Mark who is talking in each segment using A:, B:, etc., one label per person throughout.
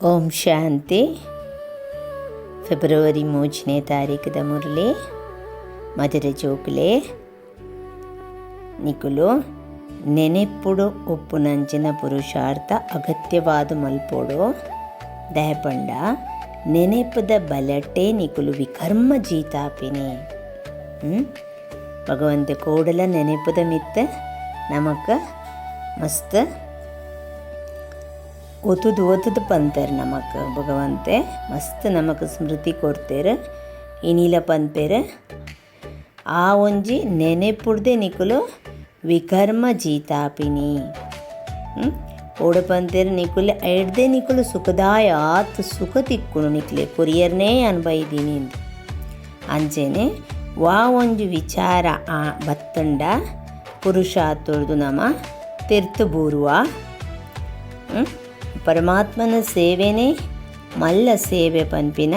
A: ಓಂ ಶಾಂತಿ. February ಮೂರನೇ ತಾರೀಕದ ಮುರಳಿ, ಮಧುರ ಜೋಕುಲೆ ನಿಕುಲು ನೆನೆಪ್ಪುಡು ಉಪ್ಪುನಂಚಿನ ಪುರುಷಾರ್ಥ ಅಗತ್ಯವಾದ ಮಲ್ಪೋಡು. ದಯಪಂಡ ನೆನೆಪದ ಬಲಟೆ ನಿಕುಲು ವಿಕರ್ಮ ಜೀತಾಪಿನಿ? ಭಗವಂತ ಕೂಡಲ ನೆನೆಪದ ಮಿತ್ತ, ನಮಕ ಮಸ್ತ್ ಒತ್ತುದು ಓದುದು ಪಂತೇರು ನಮಕ್ ಭಗವಂತೆ. ಮಸ್ತ್ ನಮಕ್ ಸ್ಮೃತಿ ಕೊಡ್ತೇರು. ಇನಿಲ ಪಂಪೇರು. ಆ ಒಂಜಿ ನೆನೆಪುಡ್ದೆ ನಿಕುಲು ವಿಕರ್ಮ ಜೀತಾಪಿನಿ? ಓಡ ಪಂತೇರು ನಿಕುಲೆ ಎಡ್ದೆ ನಿಕುಲು ಸುಖದಾಯ ಆತ್ ಸುಖ ತಿಕ್ಕುನು ನಿಕ್ಲೆ ಕೊರಿಯರ್ನೇ ಅನ್ಬೈದೀನಿ ಅಂತ ಅಂಚೆನೆ ವಾ ಒಂಜಿ ವಿಚಾರ ಆ ಬತ್ತಂಡ ಪುರುಷ ತೊಳೆದು ನಮ ತಿರ್ತು ಬೂರುವ. ಹ್ಮ್? ಪರಮಾತ್ಮನ ಸೇವೆನೇ ಮಲ್ಲ ಸೇವೆ ಪನ್ಪಿನ.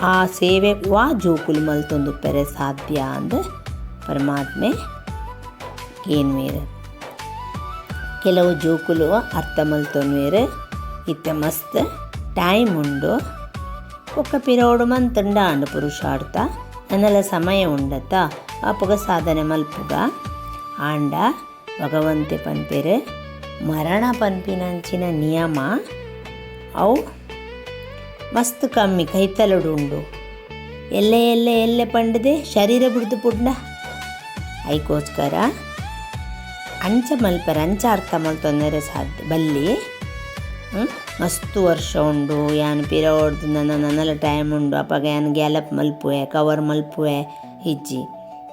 A: ಆ ಸೇವೆ ವಾ ಜೋಕುಲು ಮಲ್ತೊಂದು ಪೆರೆ ಸಾಧ್ಯ ಅಂದ ಪರಮಾತ್ಮೆ. ಏನು ಮೇರೆ? ಕೆಲವು ಜೋಕುಲು ಅರ್ಥ ಮಲ್ತೊನ್ವೇರು ಇತ್ತೆ ಮಸ್ತ್ ಟೈಮ್ ಉಂಡು. ಒಕ್ಕ ಪಿರೋಡು ಮಂತುಂಡ ಪುರುಷ ಪುರುಷಾರ್ಥ ನನ್ನೆಲ್ಲ ಸಮಯ ಉಂಡತ್ತ. ಅಪ್ಪಗ ಸಾಧನೆ ಮಲ್ಪುಗ. ಆಂಡ ಭಗವಂತೆ ಪಂಪೆರೆ ಮರಣ ಪನ್ಪಿನಂಚಿನ ನಿಯಮ, ಅವು ಮಸ್ತ್ ಕಮ್ಮಿ ಕೈತಲುಡು ಉಂಡು. ಎಲ್ಲೆ ಎಲ್ಲೆ ಎಲ್ಲೆ ಪಂಡದೆ ಶರೀರ ಬಿಡ್ದು ಪುಡ್ಡ ಐಕೋಸ್ಕರ ಅಂಚ ಮಲ್ಪರ, ಅಂಚ ಅರ್ಥ ಮಲ್ತೊಂದರೆ ಸಾಧ್ಯ. ಬಲ್ಲಿ ಮಸ್ತು ವರ್ಷ ಉಂಡು, ಯಾನ್ ಹೊಡೆದು ನನ್ನ ನನ್ನಲ್ಲ ಟೈಮ್ ಉಂಡು ಅಪ್ಪಾಗ ಯಾನ್ ಗ್ಯಾಲಪ್ ಮಲ್ಪುವೆ ಕವರ್ ಮಲ್ಪುವೆ ಹಿಜ್ಜಿ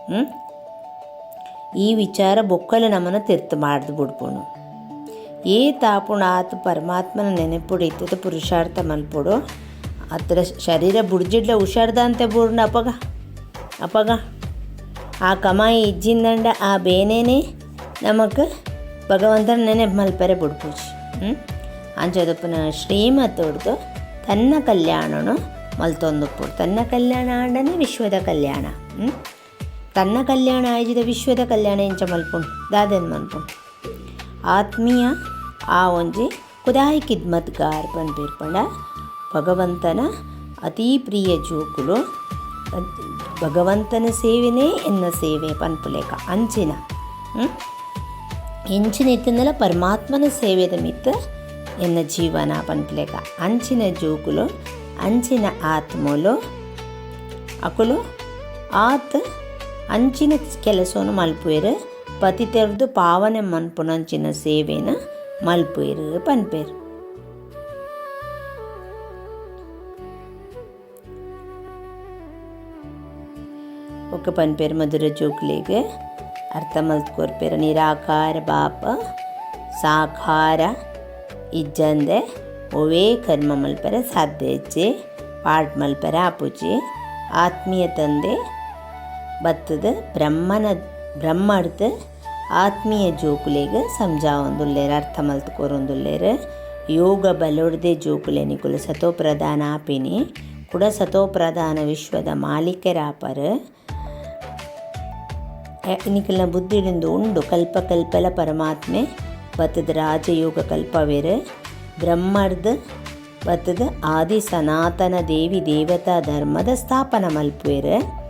A: ಹ್ಮ್? ಈ ವಿಚಾರ ಬೊಕ್ಕಲು ನಮ್ಮನ್ನು ತಿರ್ತು ಮಾಡ್ದು ಬಿಡ್ಪುಣು ಏ ತಾಪುಣ ಆತ ಪರಮಾತ್ಮನ ನೆನಪುಡಿ ಇತ್ತದ ಪುರುಷಾರ್ಥ ಮಲ್ಪುಡು. ಅತ್ರ ಶರೀರ ಬುಡ್ಜಿಡ್ಲ ಹುಷಾರ್ದ ಅಂತ ಬೂರ್ಣ ಅಪಗ ಅಪಗ ಆ ಕಮಾಯಿ ಇಜ್ಜಿಂದಂಡ ಆ ಬೇನೇನೆ ನಮಗೆ ಭಗವಂತನ ನೆನೆ ಮಲ್ಪರೆ ಬುಡ್ಪೂಜಿ. ಹ್ಞೂ ಶ್ರೀಮತ್ ಹೊಡೆದು ತನ್ನ ಕಲ್ಯಾಣನು ಮಲ್ತೊಂದು ತನ್ನ ಕಲ್ಯಾಣ ಆಂಡನೆ ವಿಶ್ವದ ಕಲ್ಯಾಣ. ಹ್ಞೂ ತನ್ನ ಕಲ್ಯಾಣ ಆಯೋಜಿತ ವಿಶ್ವದ ಕಲ್ಯಾಣ ಎಂಚ ಮಲ್ಪುಂಡು ದಾದನ್ ಮಲ್ಪುಂಡು ಆತ್ಮೀಯ ಆ ಒಂಜಿ ಕುದಾಯಿ ಕಿದ್ಮತ್ಗಾರ್ ಪಂಡ ಭಗವಂತನ ಅತೀ ಪ್ರಿಯ ಜೋಕುಲು ಭಗವಂತನ ಸೇವೆನೇ ಎನ್ನ ಸೇವೆ ಪನ್ಪುಲೇಕ, ಅಂಚಿನ? ಎಂಚಿನ ಇತ್ತಂದಲ ಪರಮಾತ್ಮನ ಸೇವೆದ ಮಿತ್ತ ಎನ್ನ ಜೀವನ ಪನ್ಪುಲೇಕ, ಅಂಚಿನ ಜೋಕುಲು, ಅಂಚಿನ ಆತ್ಮಲು, ಅಕುಲು, ಆತ್ ಹಂಚಿನ ಕೆಲಸವನ್ನು ಮಲ್ಪುವೆರು ಪತಿ ತೆರೆದು ಪಾವನೆ ಮನ್ಪುನಂಚಿನ ಸೇವೆನ ಮಲ್ಪುವೆರು ಪನ್ಪೇರು ఒక పని పేరు మధుర జోకులేగా అర్థమల్త్ కోరిపేరు నిరాకార బాప ಸಾಕಾರ ಇಜ್ಜಂದೆ ಒವೇ ಕರ್ಮ ಮಲ್ಪರ ಸಾಧ್ಯ ಹೆಜ್ಜೆ ಪಾಠ ಮಲ್ಪರ ಆಪುಜಿ ಆತ್ಮೀಯ ತಂದೆ ಬತ್ತದ ಬ್ರಹ್ಮನ ಬ್ರಹ್ಮಡ್ದ ಆತ್ಮೀಯ ಜೋಕುಲೆಗೆ ಸಮಜಾವೊಂದುಲ್ಲೇರು ಅರ್ಥ ಮಲ್ತ್ಕೊರೊಂದುಲ್ಲೇರು, ಯೋಗ ಬಲೊಡ್ದೆ ಜೋಕುಲೆ ಸತೋ ಪ್ರಧಾನ ಆಪಿನಿ. ಕೂಡ ಸತೋಪ್ರಧಾನ ವಿಶ್ವದ ಮಾಲೀಕರಾಪರು. ನಿಕಲ್ನ ಬುದ್ಧಿಡಿಂದು ಉಂಡು ಕಲ್ಪ ಕಲ್ಪಲ ಪರಮಾತ್ಮೆ ಬತ್ತದ ರಾಜಯೋಗ ಕಲ್ಪವೇರು. ಬ್ರಹ್ಮರ್ದ ಬತ್ತದ ಆದಿ ಸನಾತನ ದೇವಿ ದೇವತಾ ಧರ್ಮದ ಸ್ಥಾಪನ ಮಲ್ಪುವೆರು.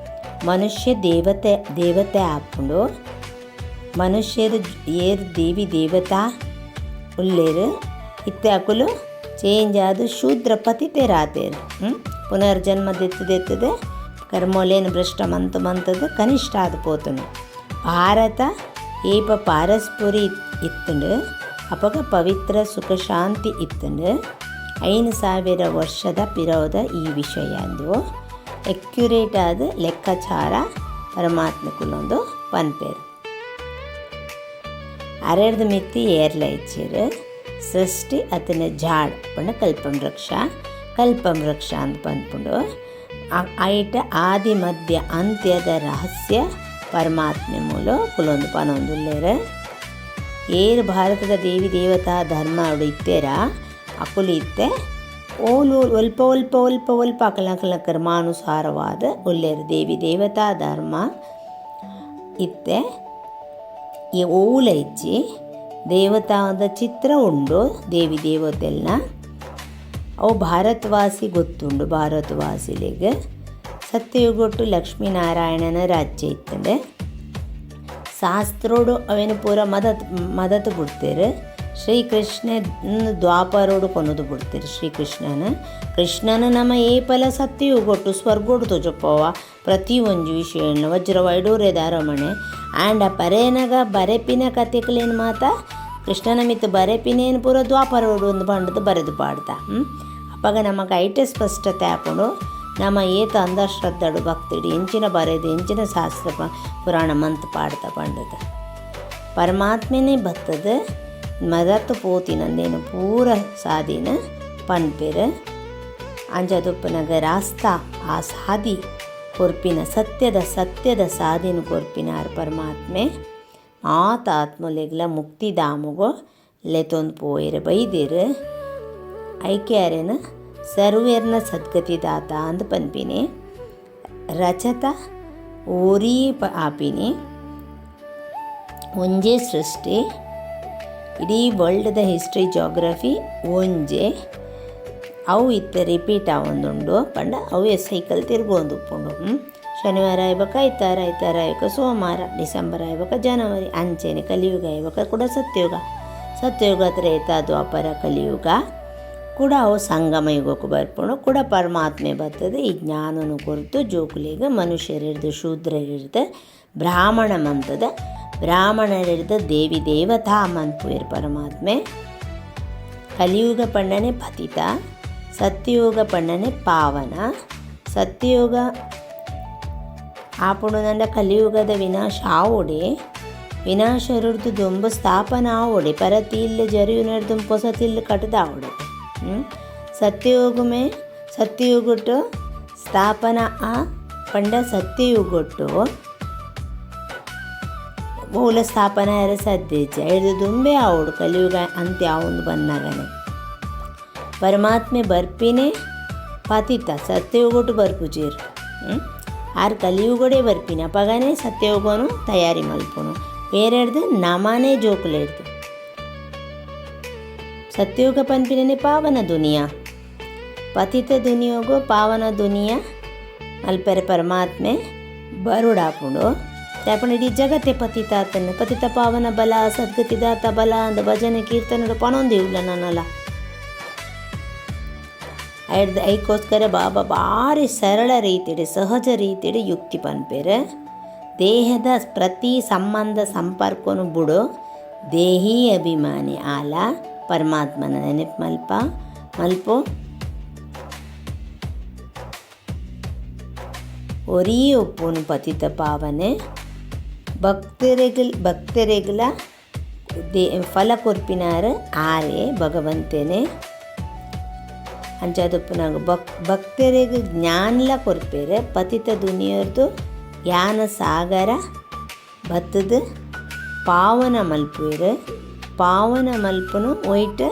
A: ಮನುಷ್ಯ ದೇವತೆ ದೇವತೆ ಆಪುಂಡು ಮನುಷ್ಯರು ಏರ್ ದೇವಿ ದೇವತಾ ಉಲ್ಲೇರು ಇತ್ತೆ ಅಕುಲು ಚೇಂಜ್ ಆದು ಶೂದ್ರ ಪತಿತೆರಾತೇರು ಹ್ಞೂ ಪುನರ್ಜನ್ಮ ದೆತ್ತದೆತ್ತದೆ ಕರ್ಮೋಲೇನು ಭ್ರಷ್ಟ ಮಂತ ಮಂತದ, ಕನಿಷ್ಠ ಆದ ಪೋತನು. ಭಾರತ ಏಪ ಪಾರಸ್ಪುರಿ ಇತ್ತುಂಡು, ಅಪಗ ಪವಿತ್ರ ಸುಖ ಶಾಂತಿ ಇತ್ತುಂಡು, ಐದು ಸಾವಿರ ವರ್ಷದ ಪಿರೋದ ಈ ವಿಷಯ ಅಂದು ಎಕ್ಯುರೇಟ್ ಆದ ಲೆಕ್ಕಾಚಾರ ಪರಮಾತ್ಮಕುಲೊಂದು ಪನ್ಪೇರು. ಅರೆಡ್ದು ಮಿತ್ತಿ ಏರ್ಲ ಇಚ್ಚಿರು ಸೃಷ್ಟಿ ಅತನ ಜಾಡ್ ಪಂಡ ಕಲ್ಪಂ ವೃಕ್ಷ ಕಲ್ಪಂ ವೃಕ್ಷ ಅಂತ ಪನ್ಪುಂಡು ಐಟ ಆದಿ ಮಧ್ಯ ಅಂತ್ಯದ ರಹಸ್ಯ ಪರಮಾತ್ಮೆ ಮೂಲ ಕುಲೊಂದು ಪನೊಂದುಲ್ಲೇರು. ಏರು ಭಾರತದ ದೇವಿ ದೇವತಾ ಧರ್ಮ ಅವಳು ಇತ್ತೇರ, ಅಕುಲು ಇತ್ತೆ ಓಲು ಒಲ್ಪ ಒಲ್ಪ ಒಲ್ಪ ಒಲ್ಪ ಕಲಕಲ ಕರ್ಮಾನುಸಾರವಾದ ಒಳ್ಳೆಯರು ದೇವಿ ದೇವತಾ ಧರ್ಮ ಇತ್ತೆ. ಈ ಓಲ ಇಚ್ಚಿ ದೇವತಾದ ಚಿತ್ರ ಉಂಡು, ದೇವಿ ದೇವತೆಲ್ಲ ಅವು ಭಾರತವಾಸಿ ಗೊತ್ತುಂಡು, ಭಾರತವಾಸಿಲಿಗೆ. ಸತ್ಯಯುಗೊಟ್ಟು ಲಕ್ಷ್ಮೀನಾರಾಯಣನ ರಾಜ್ಯ ಇತ್ತದೆ. ಶಾಸ್ತ್ರೋಡು ಅವೇನು ಪೂರ ಮದತ್ ಮದತ್ ಬಿಡ್ತೀರಿ. ಶ್ರೀಕೃಷ್ಣ ದ್ವಾಪರೋಡು ಕೊನದು ಬಿಡ್ತೀರಿ ಶ್ರೀಕೃಷ್ಣನ. ಕೃಷ್ಣನ ನಮ್ಮ ಏಪಲ ಸತ್ಯಯುಗೊಟ್ಟು ಸ್ವರ್ಗೋಡು ತೋಜಪ್ಪವ ಪ್ರತಿ ಒಂಜಿ ವಿಷಯ ವಜ್ರ ವೈಡೂರ್ಯ ದಾರಮಣೆ ಆ್ಯಂಡ್ ಆ ಪರೇನಗ ಬರೆಪಿನ ಕಥೆಗಳೇನು ಮಾತ. ಕೃಷ್ಣನ ಮಿತ್ ಬರೆಪಿನೇನು ಪೂರ ದ್ವಾಪರೋಡು ಒಂದು ಬಂಡದು ಬರೆದು ಪಾಡ್ದ. ಅಪ್ಪಾಗ ನಮಗೆ ಐಟೆ ಸ್ಪಷ್ಟತೆ ಹಾಕೊಂಡು ನಮ್ಮ ಏತ ಅಂಧಶ್ರದ್ಧಡು ಭಕ್ತಿಡು ಎಂಚಿನ ಬರೆದು ಎಂಚಿನ ಶಾಸ್ತ್ರ ಪುರಾಣ ಮಂತ್ ಪಾಡ್ತಾ ಪಂಡದ ಪರಮಾತ್ಮನೇ ಬತ್ತದ ಮದತ್ತು ಪೋತಿನಂದೇನು ಪೂರ ಸಾದಿನ ಪನ್ಪೆರ್. ಅಂಜದುಪ್ಪನಗ ರಾಸ್ತಾ ಆ ಸಾದಿ ಕೊರ್ಪಿನ ಸತ್ಯದ ಸತ್ಯದ ಸಾದಿನ ಕೊರ್ಪಿನಾರ್ ಪರಮಾತ್ಮೆ. ಆತ ಮುಕ್ತಿ ಮುಕ್ತಿಧಾಮಗೋ ಲೆತೊಂದು ಪೋಯಿರ ಬೈದಿರು. ಐಕ್ಯಾರೇನ ಸರ್ವೇರ್ನ ಸದ್ಗತಿದಾತ ಅಂದ್ ಪನ್ಪಿನಿ. ರಚತ ಓರಿ ಪ ಆಪಿನಿ. ಒಂಜೇ ಸೃಷ್ಟಿ ಇಡೀ ವರ್ಲ್ಡ್ದ ಹಿಸ್ಟ್ರಿ ಜೋಗ್ರಫಿ ಒಂಜೆ, ಅವು ಇತ್ತೆ ರಿಪೀಟ್ ಆವೊಂದುಂಡು. ಪಂಡ ಅವು ಎಸ್ ಸೈಕಲ್ ತಿರ್ಗೊಂದು ಉಪ್ಪುಂಡು? ಶನಿವಾರ ಆಯ್ಬೇಕ ಐತಾರ ಐತಾರ ಆಯ್ಬೇಕ, ಸೋಮವಾರ, ಡಿಸೆಂಬರ್ ಆಯ್ಬೇಕ, ಜನವರಿ, ಅಂಚೆನೆ ಕಲಿಯುಗ ಆಯ್ಬೇಕ ಕೂಡ ಸತ್ಯಯುಗ. ಸತ್ಯಯುಗ ತ್ರೇತ ದ್ವಾಪರ ಕಲಿಯುಗ. ಕೂಡ ಅವು ಸಂಗಮ ಯುಗಕ್ಕೆ ಬರ್ಪುಂಡು. ಕೂಡ ಪರಮಾತ್ಮೆ ಬರ್ತದೆ, ಈ ಜ್ಞಾನನು ಕುರಿತು, ಜೋಕುಲಿಗ ಮನುಷ್ಯರಿರ್ದು, ಶೂದ್ರರಿರ್ದು, ಬ್ರಾಹ್ಮಣ ಮಂತದ ಬ್ರಾಹ್ಮಣರಿರ್ದು ದೇವಿ ದೇವತಾ ಮಂತ್ಪುಯಿರ್ ಪರಮಾತ್ಮೆ. ಕಲಿಯುಗ ಪಣ್ಣನೆ ಪತಿತ, ಸತ್ಯಯುಗ ಪಣ್ಣನೆ ಪಾವನ. ಸತ್ಯಯುಗ ಆಪುಣದಂಡ ಕಲಿಯುಗದ ವಿನಾಶ ಆವೊಡೆ. ವಿನಾಶ ಇರುಡ್ದು ದೊಂಬ ಸ್ಥಾಪನ ಆವೊಡೆ. ಪರತಿಲ್ ಜರಿಯು ನಡೆದು ಪೊಸತಿಲ್ ಕಟ್ಟದ ಆವೊಡೆ. ಸತ್ಯಯುಗಮೇ, ಸತ್ಯಯುಗುಟ್ಟು ಸ್ಥಾಪನ ಆ ಪಂಡ ಸತ್ಯಯುಗೊಟ್ಟು ಮೂಲ ಸ್ಥಾಪನ ಸದ್ಯಜ ಹಿಡಿದು ದುಂಬೆ ಅವಳು ಕಲಿಯುಗ ಅಂತ್ಯ ಅವನು ಬಂದಾಗನೆ ಪರಮಾತ್ಮೆ ಬರ್ಪಿನೇ, ಪತಿತ ಸತ್ಯಯುಗೊಟ್ಟು ಬರ್ಪುಜೀರು. ಆರು ಕಲಿಯುಗೊಡೆ ಬರ್ಪಿನ ಅಪಗನೆ ಸತ್ಯಯುಗನು ತಯಾರಿ ಮಲ್ಪುನು. ಬೇರೆ ಹಿಡ್ದು ನಮನೇ ಜೋಕುಲೆ ಹಿಡ್ದು ಸತ್ಯಯುಗ ಪನ್ಪಿನೇ ಪಾವನ ದುನಿಯಾ. ಪತಿತ ದುನಿಯೋಗೋ ಪಾವನ ದುನಿಯಾ ಅಲ್ಪರೆ ಪರಮಾತ್ಮೆ ಬರುಡಾಪುಂಡು ಯಾಪಣ ಇಡೀ ಜಗತ್ತೆ ಪತಿತ ಪಾವನ ಬಲ ಸದ್ಗತಿದಾತ ಬಲ, ಅಂದ ಭಜನೆ ಕೀರ್ತನೆ ಪಣೊಂದು ಇಲ್ಲ ನಾನಲ್ಲ ಐಡ್ದು ಐಕೋಸ್ಕರ ಬಾಬಾ ಭಾರಿ ಸರಳ ರೀತಿಡೆ ಸಹಜ ರೀತಿಡೆ ಯುಕ್ತಿ ಪನ್ಪೇರೆ. ದೇಹದ ಪ್ರತಿ ಸಂಬಂಧ ಸಂಪರ್ಕನು ಬಿಡು. ದೇಹಿ ಅಭಿಮಾನಿ ಆಲ, ಪರಮಾತ್ಮನ ನೆನಪು ಮಲ್ಪ, ಮಲ್ಪು. ಒರಿಯೊಪ್ಪನು ಪತಿತ ಪಾವನೆ. ಭಕ್ತರೆಗಲ್, ಭಕ್ತರೆಗಲ ದೇ ಫಲ ಕೊರ್ಪಿನಾರ ಆರೆ ಭಗವಂತನೇ. ಅಂಚಾದಪ್ಪನಾಗ ಭಕ್ ಭಕ್ತರಿಗೆ ಜ್ಞಾನಲ ಕೊರ್ಪೇರೆ, ಪತಿತ ದುನಿಯರ್ದು ಯಾನ ಸಾಗರ ಭತ್ತದ ಪಾವನ ಮಲ್ಪೇರು ಪಾವನ ಮಲ್ಪನು ಒಯ್ಟ್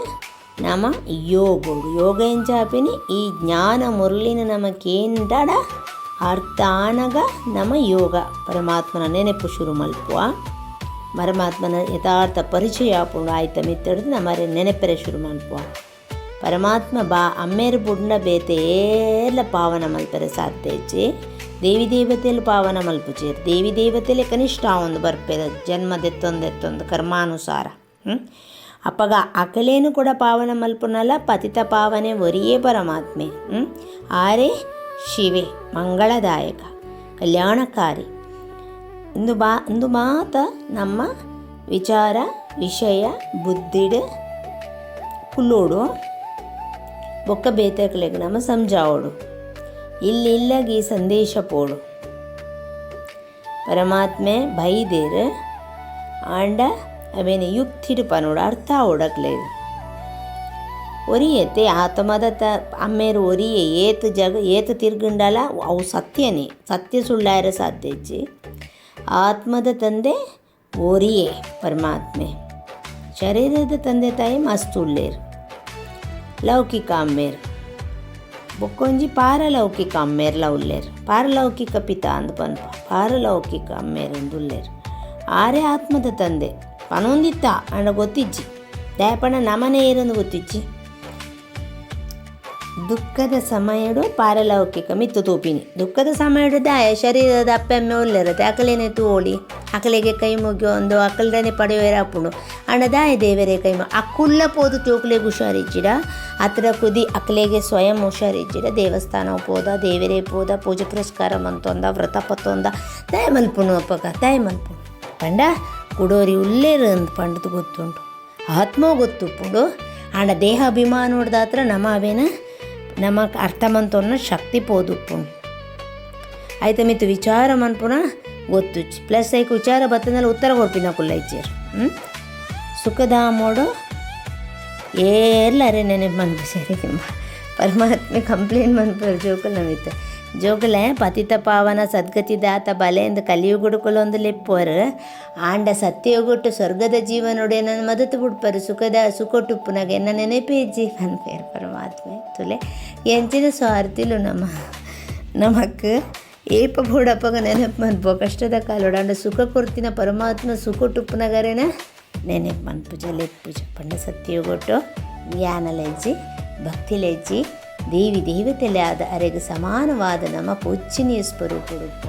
A: ನಮ್ಮ ಯೋಗೋಡು. ಯೋಗ ಎಂಚಾಪಿನಿ ಈ ಜ್ಞಾನ ಮುರಳಿನ ನಮಕೇಂಡಡ ಅರ್ಥಾನಗ ನಮ ಯೋಗ ಪರಮಾತ್ಮನ ನೆನಪು ಶುರು ಮಲ್ಪುವ. ಪರಮಾತ್ಮನ ಯಥಾರ್ಥ ಪರಿಚಯ ಪೂರ್ಣ ಆಯ್ತ ಮಿತ್ತಡ್ದು ನಮ್ಮರೆ ನೆನಪೆರೆ ಶುರು ಮಲ್ಪುವ. ಪರಮಾತ್ಮ ಬಾ ಅಮ್ಮೇರು ಬುಡ್ನ ಬೇತೆ ಎಲ್ಲ ಪಾವನ ಮಲ್ಪರೆ ಸಾಧ್ಯ ಇಜ್ಜಿ ದೇವಿ ದೇವತೆಯಲ್ಲಿ ಪಾವನ ಮಲ್ಪುಚೇರು ದೇವಿ ದೇವತೆಯಲ್ಲಿ ಕನಿಷ್ಠ ಒಂದು ಬರ್ಪೆದ ಜನ್ಮದೆತ್ತೊಂದೆತ್ತೊಂದು ಕರ್ಮಾನುಸಾರ. ಅಪ್ಪಗ ಅಕಲೇನು ಕೂಡ ಪಾವನ ಮಲ್ಪುನಲ್ಲ, ಪತಿತ ಪಾವನೆ ಒರಿಯೇ ಪರಮಾತ್ಮೆ. ಆರೇ ಶಿವೆ, ಮಂಗಳದಾಯಕ, ಕಲ್ಯಾಣಕಾರಿ. ಇಂದು ಬಾ, ಇಂದು ಮಾತ ನಮ್ಮ ವಿಚಾರ, ವಿಷಯ, ಬುದ್ಧಿಡ್ ಕುಲ್ಲೋಡು. ಬೊಕ್ಕ ಬೇತಕ್ಲೆಗ್ ನಮ್ಮ ಸಂಜಾವೋಡು ಇಲ್ಲಿಲ್ಲಗಿ ಸಂದೇಶ ಪೋಡು. ಪರಮಾತ್ಮೆ ಬೈದೇರು ಆಂಡ ಅವೇನು ಯುಕ್ತಿಡು ಪನೋಡು ಅರ್ಥ ಓಡಕ್లేదు ಒರಿಯತೆ ಆತ್ಮದ ತ ಅಮ್ಮೇರು ಒರಿಯೆ ಏತು ಜಗ ಏತು ತಿರ್ಗುಂಡಲ ಅವು ಸತ್ಯನೇ ಸತ್ಯ ಸುಳ್ಳಾರ ಸಾಧ್ಯ ಇಜ್ಜಿ ಆತ್ಮದ ತಂದೆ ಒರಿಯೆ ಪರಮಾತ್ಮೆ ಶರೀರದ ತಂದೆ ತಾಯಿ ಮಸ್ತ್ ಉಳ್ಳೇರು ಲೌಕಿಕ ಅಮ್ಮೇರು ಬೊಕ್ಕೊಂಜಿ ಪಾರಲೌಕಿಕ ಅಮ್ಮೇರ್ಲ ಉಲ್ಲೇರು ಪಾರಲೌಕಿಕ ಪಿತ ಅಂದ್ ಪನ್ಪ ಪಾರಲೌಕಿಕ ಅಮ್ಮೇರು ಅಂದ್ ಉಲ್ಲೇರು ಆರೇ ಆತ್ಮದ ತಂದೆ ಪನೊಂದಿತ್ತ ಅಂಡ ಗೊತ್ತಿಜ್ಜಿ ದಯಪಂಡ ನಮನೆ ಏರಂದು ಗೊತ್ತಿಜ್ಜಿ ದುಃಖದ ಸಮಯಡು ಪಾರಲೌಕಿಕ ಮಿತ್ತು ತೂಪಿನಿ. ದುಃಖದ ಸಮಯಡು ದಾಯ ಶರೀರದ ಅಪ್ಪೆಮ್ಮೆ ಒಳ್ಳೆರತ್ತೆ ಅಕಲೇನೆ ತೋಳಿ ಅಕಲೆಗೆ ಕೈ ಮುಗಿ ಒಂದು ಅಕಲ್ದನೆ ಪಡೆಯುವರ ಅಪ್ಪುಣು ಅಣ್ಣ ದಾಯ ದೇವರೇ ಕೈ ಅಕ್ಕುಲ್ಲ ಪೋದು ಚೋಕ್ಲೆಗೆ ಹುಷಾರಿಜ್ಜಿಡ ಹತ್ರ ಕುದಿ ಅಕಲೆಗೆ ಸ್ವಯಂ ಹುಷಾರಿಜ್ಜಿಡ ದೇವಸ್ಥಾನ ಪೋದ, ದೇವರೇ ಪೋದ, ಪೂಜೆ ಪುರಸ್ಕಾರ ಮಂತೊಂದ, ವ್ರತ ಪತ್ತೊಂದ. ದಯ ಮಲ್ಪುಣು ಅಪ್ಪಕ ದಯ ಮಲ್ಪುಣು. ಪಂಡ, ಕುಡೋರಿ ಉಲ್ಲೇರು ಅಂತ ಪಂಡದು ಗೊತ್ತುಂಟು. ಆತ್ಮ ಗೊತ್ತುಪ್ಪುಡು. ಆಂಡ ದೇಹ ಅಭಿಮಾನ ನೋಡ್ದಾತ್ರ ನಮ್ಮ ಅವೇನ ನಮ್ಮ అర్థమంతున్న ಶಕ್ತಿ ಪೋದುಪ್ಪುಂಡು అయితే ಮಿತ್ತು ವಿಚಾರ ಮನ್ಪುನ ಗೊತ್ತು ಪ್ಲಸ್ ಐಕ್ ವಿಚಾರ ಬತ್ತಂದ್ರೆ ಉತ್ತರ ಕೊಡ್ಪಿನ ಕುಲ್ಲ ಇಚ್ಚೇರು ಹ್ಞೂ ಮೋಡು ಏರ್ಲಾರೆ ನೆನಪು ಮನ್ಪು ಸರಿ ಪರಮಾತ್ಮೆ ಕಂಪ್ಲೇಂಟ್ ಮನ್ಪರು ಜೋಕುಲ್ ನಮಿತ್ತು. ಜೋಕುಲೆ ಪತಿತ ಪಾವನ ಸದ್ಗತಿದಾತ ಬಲೆಂದು ಕಲಿಯುಗುಡುಕುಲೊಂದು ಲೆಪ್ಪರು. ಆಂಡ ಸತ್ಯಗೊಟ್ಟು ಸ್ವರ್ಗದ ಜೀವನೊಡೆ ನನ್ನ ಮದತು ಬಿಡ್ಪರು, ಸುಖದ ಸುಖಟುಪ್ಪುನಾಗ ಎನ್ನ ನೆನಪೇ ಜೀವನ ಪೇರ್ ಪರಮಾತ್ಮೆ. ತುಲೆ, ಎಂಚಿನ ಸ್ವಾರ್ಥಿಲು ನಮ್ಮ, ನಮಕ್ ಏಪ ಬೂಡಪ್ಪಗ ನೆನಪು ಮನ್ಪು, ಕಷ್ಟದ ಕಾಲೋಡ ಅಂಡ ಸುಖ ಕೊರ್ತಿನ ಪರಮಾತ್ಮ ಸುಖಟುಪ್ಪುನಗರೇನ ನೆನಪು ಮನ್ಪುಜ ಲೆಪ್ಪುಜ ಪಂಡ ಸತ್ಯಗೊಟ್ಟು ಭಕ್ತಿ ಭಕ್ತಿಲೆಜ್ಜಿ ದೇವಿ ದೇವತೆಲೆ ಆದ ಅರೆಗೆ ಸಮಾನವಾದ ನಮ್ಮ ಪೂಜ್ಯನೀಯ ಸ್ವರೂಪಡುಪ್ಪ.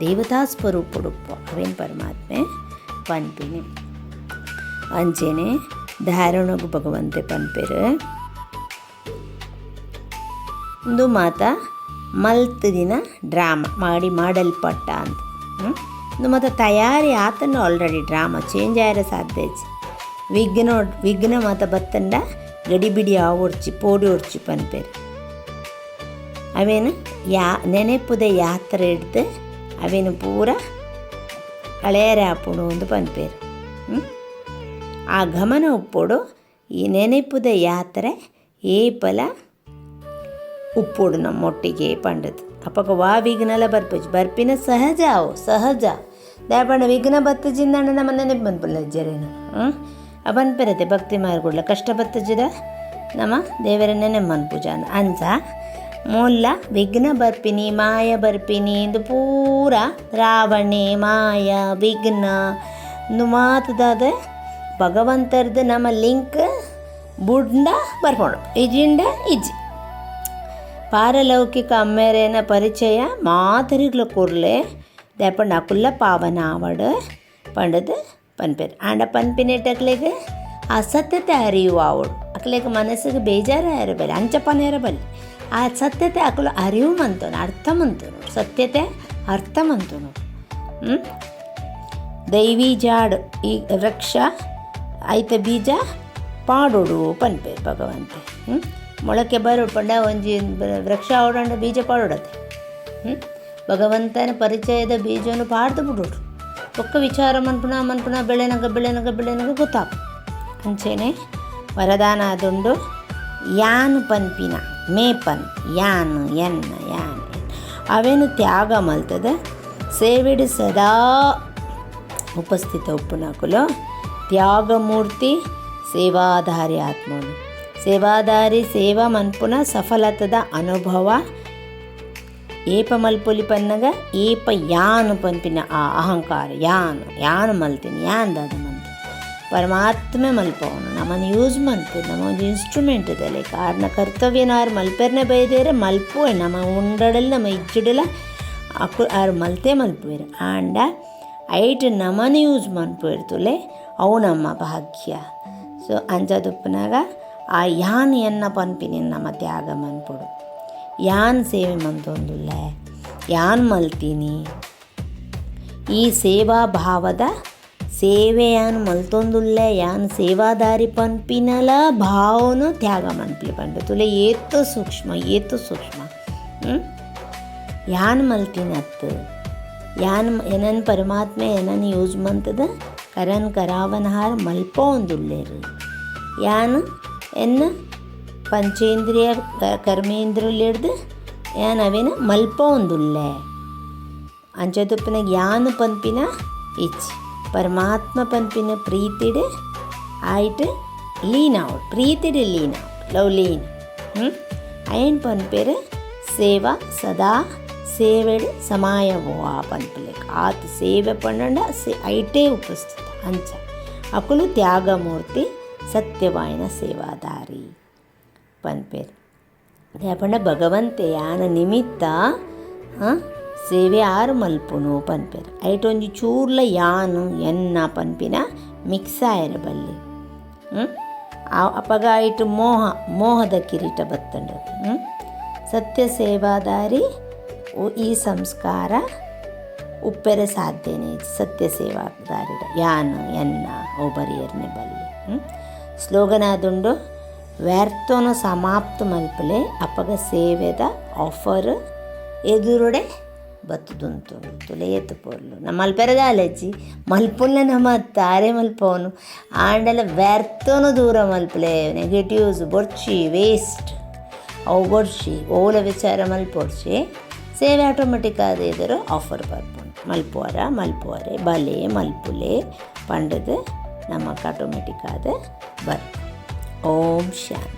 A: ದೇವತಾ ಸ್ವರೂಪಡುಪ್ಪ. ಅವೇನು ಪರಮಾತ್ಮೆ? ಪನ್ಪಿನಿ ಅಂಜೇನೆ ಧಾರಣಗು ಭಗವಂತೆ ಪನ್ಪೆರು. ಒಂದು ಮಾತ ಮಲ್ತ್ ದಿನ ಡ್ರಾಮಾ, ಮಾಡಿ ಮಾಡಲ್ಪಟ್ಟ ಅಂತ? ಮತ್ತು ಮಾತ ತಯಾರಿ ಆತನ ಆಲ್ರೆಡಿ ಡ್ರಾಮಾ ಚೇಂಜ್ ಆಯ್ರ ಸಾಧ್ಯ. ವಿಘ್ನ ವಿಘ್ನ ಮಾತ ಬತ್ತಂಡ ಗಡಿಬಿಡಿ ಆವೊಡ್ಚಿ ಪೋಡಿ ಪನ್ಪೇರು ಅವೇನು ಯಾ ನೆನೆಪುದ ಯಾತ್ರೆ ಹಿಡ್ದು ಅವೇನು ಪೂರ ಹಳೆಯರೆ ಆಪುಡು ಒಂದು ಪನ್ಪೇರು? ಆ ಗಮನ ಉಪ್ಪೋಡು ಈ ನೆನೆಪುದ ಯಾತ್ರೆ ಏಪಲ ಉಪ್ಪೋಡು ನಮ್ಮ ಒಟ್ಟಿಗೆ ಪಂಡದು ಅಪ್ಪಗ ವಾ ವಿಘ್ನಲ ಬರ್ಪುಜ್ ಬರ್ಪಿನ ಸಹಜ ಅವು ಸಹಜ ದಯಪಂಡ ವಿಘ್ನ ಬತ್ತಜಿಂದ ನಮ್ಮ ನೆನಪು ಜರೇನು ಹ್ಞೂ ಬನ್ಪಿರತ್ತೆ ಭಕ್ತಿ ಮಾರ್ಗುಡ್ಲ ಕಷ್ಟ ಬತ್ತಜಿದ ನಮ್ಮ ದೇವರ ನೆನೆ ಮನ್ಪೂಜ ಅಂದ ಅಂಚ ಮೂಲ ವಿಘ್ನ ಬರ್ಪಿನಿ, ಮಾಯ ಬರ್ಪಿನಿ ಇದು ಪೂರ ರಾವಣೆ ಮಾಯ, ವಿಘ್ನ. ಇಂದು ಮಾತದಾದ ಭಗವಂತರದ್ದು ನಮ್ಮ ಲಿಂಕ್ ಬುಡ್ಡ ಬರ್ಕೊಂಡು ಇಜಿಂಡ ಇಜ್ಜಿ. ಪಾರಲೌಕಿಕ ಅಮ್ಮೇರೇನ ಪರಿಚಯ ಮಾದರಿಗಳ ಕೂಡಲೇ ದೇಪಣ್ಣ ಅಕುಲ್ಲ ಪಾವನ ಆವಡು. ಪಂಡದು ಪನ್ಪೇರು. ಆಂಡ ಪನ್ಪಿನೆಟ್ಟಕ್ಲೆಗೆ ಅಸತ್ಯತೆ ಅರಿಯುವ ಅವಳು. ಅಕ್ಲೆಗೆ ಮನಸ್ಸಿಗೆ ಬೇಜಾರ ಇರಬಲ್ಲ ಅಂಚಪನ ಇರಬಲ್ಲ ಆ ಸತ್ಯತೆ ಅಕಲು ಅರಿವು ಮಂತನು, ಅರ್ಥ ಮಂತನು. ಸತ್ಯತೆ ಅರ್ಥ ಮಂತನು. ಹ್ಞೂ ದೈವಿ ಜಾಡ್ ಈ ವೃಕ್ಷ, ಐತ ಬೀಜ ಪಾಡೋಡು ಪನ್ಪೇರು ಭಗವಂತೆ. ಹ್ಞೂ ಮೊಳಕೆ ಬರೋಡು ಪಂಡ ಒಂಜಿ ವೃಕ್ಷ ಓಡಂಡ ಬೀಜ ಪಾಡೋಡತ್ತೆ. ಹ್ಞೂ ಭಗವಂತನ ಪರಿಚಯದ ಬೀಜವನ್ನು ಪಾಡ್ದು ಬಿಡೋಡು ಒಕ್ಕ ವಿಚಾರ ಮನ್ಪುಣ ಮನ್ಪುಣ ಬೆಳೆನಗ ಬೆಳೆನಗ ಬೆಳೆನಗ ಗೊತ್ತಾಗ ಮುಂಚೆನೆ ವರದಾನ ಅದುಂಡು ಯಾನ್ ಪನ್ಪಿನ ಮೇಪನ್ ಯಾನ್, ಎನ್ನ, ಯಾನ್ ಅವೇನು ತ್ಯಾಗ ಮಲ್ತದ? ಸೇವಿಡು ಸದಾ ಉಪಸ್ಥಿತ ಉಪ್ಪುನಕುಲು ತ್ಯಾಗ ಮೂರ್ತಿ, ಸೇವಾಧಾರಿ ಆತ್ಮನು. ಸೇವಾಧಾರಿ, ಸೇವಾ ಮನ್ಪುನ ಸಫಲತದ ಅನುಭವ. ಏಪ ಮಲ್ಪೊಲಿ ಪನ್ನಗ, ಏಪ ಯಾನು ಪಂಪಿನ ಆ ಅಹಂಕಾರ. ಯಾನು ಯಾನು ಮಲ್ತೀನಿ ಯಾನ್ ದಾದ ಮಂತ ಪರಮಾತ್ಮೆ ಮಲ್ಪವನು, ನಮ್ಮನ್ನು ಯೂಸ್ ಮಲ್ಪು ನಮ್ಮ ಒಂದು ಇನ್ಸ್ಟ್ರೂಮೆಂಟ್ ಇದೆಲ್ಲ ಕಾರಣ ಕರ್ತವ್ಯನಾರು ಮಲ್ಪೆರ್ನೆ ಬೈದೇರೆ, ಮಲ್ಪುವೆ, ನಮ್ಮ ಉಂಡಡಲ್, ನಮ್ಮ ಇಜ್ಜಿಡಲ, ಅಕು ಆರು ಮಲ್ತೆ ಮಲ್ಪುವೆರು. ಆಂಡ ಐಟ್ ನಮ್ಮನ್ನು ಯೂಸ್ ಮನ್ಪುವೆರ್ತುಲೆ ಅವು ನಮ್ಮ ಭಾಗ್ಯ. ಸೊ ಅಂಜದಪ್ಪನಾಗ ಆ ಯಾನ್ ಎನ್ನ ಪಂಪಿನಿ ನಮ್ಮ ತ್ಯಾಗ ಮನ್ಪುಡು ಯಾನ್ ಸೇವೆ ಮಂತೊಂದುಲ್ಲ ಯಾನ್ ಮಲ್ತೀನಿ? ಈ ಸೇವಾ ಭಾವದ ಸೇವೆ ಯಾನ್ ಮಲ್ತೊಂದುಲ್ಲ? ಯಾನ್ ಸೇವಾದಾರಿ ಪನ್ಪಿನಲ ಭಾವನು ತ್ಯಾಗ ಮನ್ಪಿ ಪಂಡ ತುಲೆ ಏತು ಸೂಕ್ಷ್ಮ ಏತು ಸೂಕ್ಷ್ಮ? ಯಾನ್ ಮಲ್ತೀನಿ ಅತ್ತು? ಯಾನ್ ಏನನ್ ಪರಮಾತ್ಮೆ ಏನನ್ ಯೂಸ್ ಮಂತದ ಕರನ್ ಕರಾವನಹಾರ ಮಲ್ಪ ಒಂದುಲ್ಲೇರು ಯಾನ್ ಎನ್ನ ಪಂಚೇಂದ್ರಿಯ ಕ- ಕರ್ಮೇಂದ್ರಿಯಲಿಡ್ದು ಯಾನ್ ಅವೇನ ಮಲ್ಪ ಒಂದುಲ್ಲೆ ಅಂಚದುಪ್ಪನಾಗ ಯಾನು ಪಂಪಿನ ಇಚ್ ಪರಮಾತ್ಮ ಪಂಪಿನ ಪ್ರೀತಿಡ್ ಆಯ್ತು ಲೀನ್ ಔಟ್ ಪ್ರೀತಿಡ್ ಲೀನ್ ಔಟ್ ಲವ್ ಲೀನ್ ಹ್ಞೂ ಅಯ್ಯನ್ ಪನ್ಪೇರು ಸೇವಾ ಸದಾ ಸೇವೆಡ್ ಸಮಾಯವೋ ಆ ಪನ್ಪಲೆಕ್ ಆತ ಸೇವೆ ಪಂಡ ಸೇ ಐಟೇ ಉಪಸ್ಥಿತ ಅಂಚ ಅಕುಲು ತ್ಯಾಗಮೂರ್ತಿ ಸತ್ಯವಾಯಿನ ಸೇವಾದಾರಿ ಪನ್ಪೇರು ಭಗವಂತೆ ಯಾನ ನಿಮಿತ್ತ ಸೇವೆ ಆರು ಮಲ್ಪುನು ಪನ್ಪೇರು ಐಟ್ ಒಂಜಿ ಚೂರ್ಲ ಯಾನು, ಎನ್ನ ಪನ್ಪಿನ ಮಿಕ್ಸ್ ಆಯರ ಬಲ್ಲಿ ಅಪಗ ಐಟ್ ಮೋಹ, ಮೋಹದ ಕಿರೀಟ ಬತ್ತಂಡ? ಸತ್ಯ ಸೇವಾದಾರಿ ಈ ಸಂಸ್ಕಾರ ಉಪ್ಪೆರೆ ಸಾಧ್ಯನೇ ಸತ್ಯ ಸೇವಾದಾರಿ ಯಾನು, ಎನ್ನ ಒಬ್ಬರಿಯರ್ನೆ ಬಲ್ಲಿ? ಸ್ಲೋಗನ್ ಆದುಂಡು ವ್ಯರ್ಥನು ಸಮಾಪ್ತ ಮಲ್ಪಲೆ ಅಪಗ ಸೇವೆದ ಆಫರ್ ಎದುರುಡೆ ಬತ್ತುದುಂತು ತುಲೆಯತ್ತು ಪೋರ್ಲು. ನಮ್ಮ ಮಲ್ಪೆರದ ಅಲೆಜಿ ಮಲ್ಪುಲ್ಲ ನಮ್ಮ ತಾರೆ ಮಲ್ಪವನು. ಆಂಡಲ ವ್ಯರ್ಥನು ದೂರ ಮಲ್ಪಲೆ. Negatives ಬೊರ್ಚಿ waste. ಅವು ಬೊಡ್ಸಿ ಓಲ ವಿಚಾರ ಮಲ್ಪೊಡ್ಸಿ ಸೇವೆ ಆಟೋಮೆಟಿಕ್ ಆದ ಎದುರು ಆಫರ್ ಬರ್ಬೋದು ಮಲ್ಪುವರ, ಮಲ್ಪುವರೆ, ಬಲೆ, ಮಲ್ಪುಲೆ, ಪಂಡದು ನಮಕ್ ಆಟೋಮೆಟಿಕ್ ಆದ ಬರ್ ಓಂ ಶಾಂತಿ